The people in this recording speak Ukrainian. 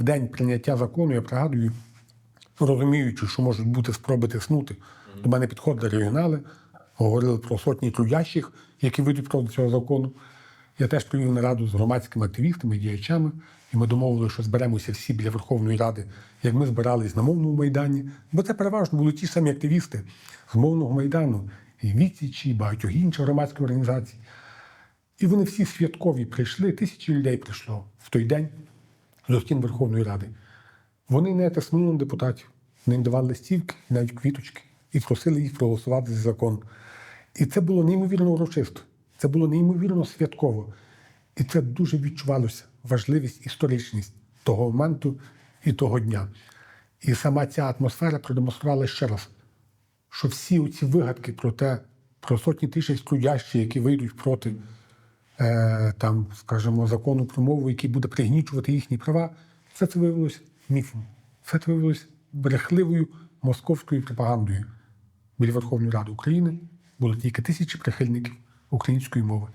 в день прийняття закону, я пригадую, розуміючи, що можуть бути спроби тиснути, до мене підходили регіонали, говорили про сотні трудящих, які вийдуть проти цього закону. Я теж провів нараду з громадськими активістами, діячами, і ми домовилися, що зберемося всі біля Верховної Ради, як ми збирались на мовному майдані. Бо це переважно були ті самі активісти з мовного майдану, і Вітічі, і багатьох інших громадських організацій. І вони всі святкові прийшли, тисячі людей прийшло в той день до стін Верховної Ради. Вони не тиснули депутатів, їм давали листівки, навіть квіточки, і просили їх проголосувати за закон. І це було неймовірно урочисто, це було неймовірно святково. І це дуже відчувалося важливість, історичність того моменту і того дня. І сама ця атмосфера продемонструвала ще раз, що всі ці вигадки про те, про сотні тисяч трудящих, які вийдуть проти там, скажімо, закону про мову, який буде пригнічувати їхні права, все це виявилося міфом. Все це виявилося брехливою московською пропагандою. Біля Верховної Ради України було тільки тисячі прихильників української мови.